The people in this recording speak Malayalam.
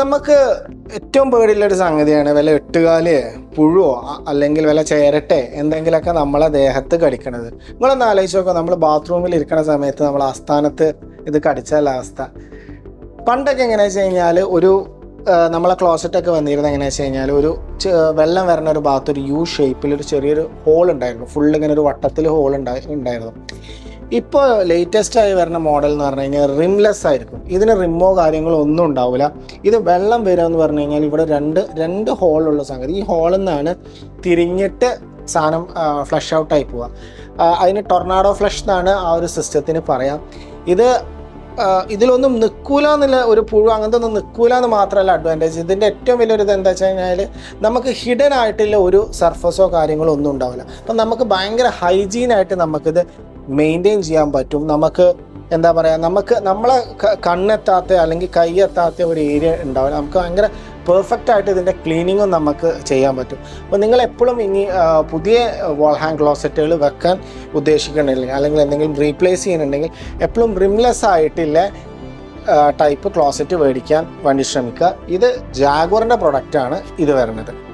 നമുക്ക് ഏറ്റവും പേടിയുള്ള ഒരു സംഗതിയാണ് വില എട്ടുകാൽ പുഴുവോ അല്ലെങ്കിൽ വില ചേരട്ടെ എന്തെങ്കിലുമൊക്കെ നമ്മളെ ദേഹത്ത് കടിക്കണത്. നിങ്ങളൊന്ന് ആലോചിച്ച് നോക്കുക നമ്മൾ ബാത്റൂമിൽ ഇരിക്കുന്ന സമയത്ത് നമ്മൾ ആസ്ഥാനത്ത് ഇത് കടിച്ചാൽ അവസ്ഥ. പണ്ടൊക്കെ എങ്ങനെയാണെന്ന് വെച്ച് കഴിഞ്ഞാൽ ഒരു നമ്മളെ ക്ലോസറ്റൊക്കെ വന്നിരുന്നത് എങ്ങനെയാ വെച്ച് കഴിഞ്ഞാൽ ഒരു വെള്ളം വരുന്ന ഒരു ഭാഗത്ത് ഒരു യു ഷേപ്പിൽ ഒരു ചെറിയൊരു ഹോൾ ഉണ്ടായിരുന്നു. ഫുൾ ഇങ്ങനെ ഒരു വട്ടത്തിൽ ഹോൾ ഉണ്ടായി ഉണ്ടായിരുന്നു. ഇപ്പോൾ ലേറ്റസ്റ്റ് ആയി വരുന്ന മോഡൽ എന്ന് പറഞ്ഞു കഴിഞ്ഞാൽ റിംലെസ് ആയിരിക്കും. ഇതിന് റിമ്മോ കാര്യങ്ങളോ ഒന്നും ഉണ്ടാവില്ല. ഇത് വെള്ളം വരിക എന്ന് പറഞ്ഞു കഴിഞ്ഞാൽ ഇവിടെ രണ്ട് രണ്ട് ഹോളുള്ള സംഗതി. ഈ ഹോളിൽ നിന്നാണ് തിരിഞ്ഞിട്ട് സാധനം ഫ്ലഷ് ഔട്ടായി പോവുക. അതിന് ടൊർണാഡോ ഫ്ലഷ് എന്നാണ് ആ ഒരു സിസ്റ്റത്തിന് പറയാം. ഇത് ഇതിലൊന്നും നിൽക്കൂല എന്നുള്ള ഒരു പുഴു അങ്ങനത്തെ ഒന്നും നിൽക്കൂല എന്ന് മാത്രമല്ല അഡ്വാന്റേജ് ഇതിന്റെ ഏറ്റവും വലിയൊരു ഇത് എന്താ വെച്ച് കഴിഞ്ഞാൽ നമുക്ക് ഹിഡൻ ആയിട്ടുള്ള ഒരു സർഫസോ കാര്യങ്ങളോ ഒന്നും ഉണ്ടാവില്ല. അപ്പം നമുക്ക് ഭയങ്കര ഹൈജീനായിട്ട് നമുക്കിത് മെയിന്റെയിൻ ചെയ്യാൻ പറ്റും. നമുക്ക് എന്താ പറയുക നമുക്ക് നമ്മളെ കണ്ണെത്താത്ത അല്ലെങ്കിൽ കൈയെത്താത്ത ഒരു ഏരിയ ഉണ്ടാവില്ല. നമുക്ക് ഭയങ്കര പെർഫെക്റ്റ് ആയിട്ട് ഇതിന്റെ ക്ലീനിങ്ങും നമുക്ക് ചെയ്യാൻ പറ്റും. അപ്പോൾ നിങ്ങൾ എപ്പോഴും ഇനി പുതിയ വാൾ ഹാങ് ക്ലോസറ്റുകൾ വെക്കാൻ ഉദ്ദേശിക്കുന്നുണ്ടെങ്കിൽ അല്ലെങ്കിൽ എന്തെങ്കിലും റീപ്ലേസ് ചെയ്യുന്നുണ്ടെങ്കിൽ എപ്പോഴും റിംലെസ് ആയിട്ടില്ല ടൈപ്പ് ക്ലോസറ്റ് മേടിക്കാൻ വേണ്ടി ശ്രമിക്കുക. ഇത് ജാഗോറിന്റെ പ്രൊഡക്റ്റാണ് ഇത് വരുന്നത്.